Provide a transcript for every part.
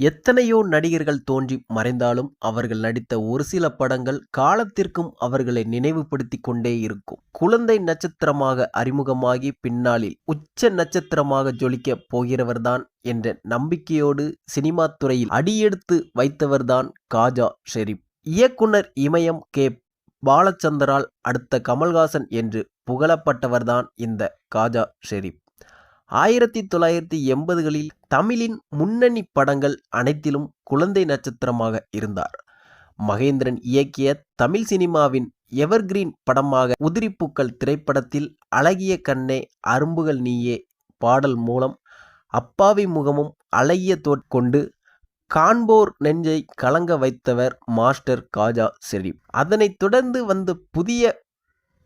எத்தனையோ நடிகர்கள் தோன்றி மறைந்தாலும் அவர்கள் நடித்த ஒரு சில படங்கள் காலத்திற்கும் அவர்களை நினைவுபடுத்திக் கொண்டே இருக்கும். குழந்தை நட்சத்திரமாக அறிமுகமாகி பின்னாளில் உச்ச நட்சத்திரமாக ஜொலிக்கப் போகிறவர்தான் என்ற நம்பிக்கையோடு சினிமா துறையில் அடியெடுத்து வைத்தவர்தான் காஜா ஷெரீப். இயக்குனர் இமயம் கே. பாலச்சந்தரால் அடுத்த கமல்ஹாசன் என்று புகழப்பட்டவர்தான் இந்த காஜா ஷெரீப். ஆயிரத்தி தொள்ளாயிரத்தி எண்பதுகளில் தமிழின் முன்னணி படங்கள் அனைத்திலும் குழந்தை நட்சத்திரமாக இருந்தார். மகேந்திரன் இயக்கிய தமிழ் சினிமாவின் எவர்கிரீன் படமாக உதிரிப்பூக்கள் திரைப்படத்தில் அழகிய கண்ணே அரும்புகள் நீயே பாடல் மூலம் அப்பாவி முகமும் அழகிய தோற்கொண்டு காண்போர் நெஞ்சை கலங்க வைத்தவர் மாஸ்டர் காஜா ஷெரீப் அதனைத் தொடர்ந்து வந்த புதிய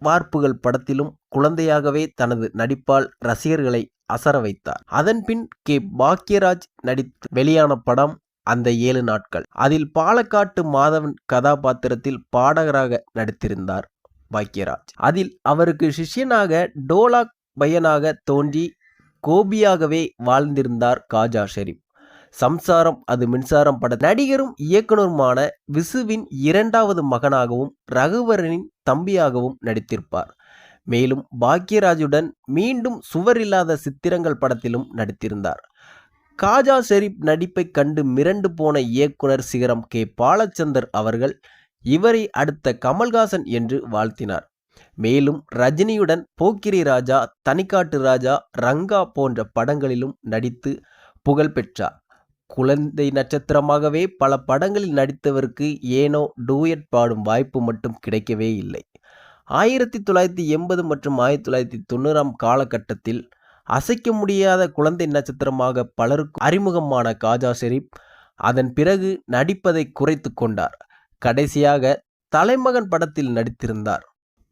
வார்ப்புகள் படத்திலும் குழந்தையாகவே தனது நடிப்பால் ரசிகர்களை அசர வைத்தார். அதன்பின் கே. பாக்யராஜ் நடித்து வெளியான படம் அந்த ஏழு நாட்கள். அதில் பாலக்காட்டு மாதவன் கதாபாத்திரத்தில் பாடகராக நடித்திருந்தார் பாக்யராஜ். அதில் அவருக்கு சிஷ்யனாக டோலாக் பையனாக தோன்றி கோபியாகவே வாழ்ந்திருந்தார் காஜா ஷெரீப். சம்சாரம் அது மின்சாரம் பட நடிகரும் இயக்குனருமான விசுவின் இரண்டாவது மகனாகவும் ரகுவரனின் தம்பியாகவும் நடித்திருப்பார். மேலும் பாக்யராஜுடன் மீண்டும் சுவரில்லாத சித்திரங்கள் படத்திலும் நடித்திருந்தார். காஜா ஷெரீப் நடிப்பை கண்டு மிரண்டு போன இயக்குனர் சிகரம் கே. பாலச்சந்தர் அவர்கள் இவரை அடுத்த கமல்ஹாசன் என்று வாழ்த்தினார். மேலும் ரஜினியுடன் போக்கிரி ராஜா தனிக்காட்டு ராஜா ரங்கா போன்ற படங்களிலும் நடித்து புகழ் பெற்றார். குழந்தை நட்சத்திரமாகவே பல படங்களில் நடித்தவருக்கு ஏனோ டூயட் பாடும் வாய்ப்பு மட்டும் கிடைக்கவே இல்லை. ஆயிரத்தி தொள்ளாயிரத்தி எண்பது மற்றும் ஆயிரத்தி தொள்ளாயிரத்தி தொண்ணூறாம் காலகட்டத்தில் அசைக்க முடியாத குழந்தை நட்சத்திரமாக பலருக்கு அறிமுகமான காஜா ஷெரீப் அதன் பிறகு நடிப்பதை குறைத்து கொண்டார். கடைசியாக தலைமகன் படத்தில் நடித்திருந்தார்.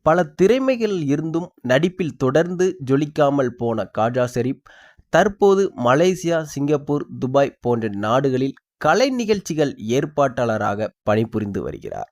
பல திறமைகள் இருந்தும் நடிப்பில் தொடர்ந்து ஜொலிக்காமல் போன காஜா ஷெரீப் தற்போது மலேசியா சிங்கப்பூர் துபாய் போன்ற நாடுகளில் கலை நிகழ்ச்சிகள் ஏற்பாட்டாளராக பணிபுரிந்து வருகிறார்.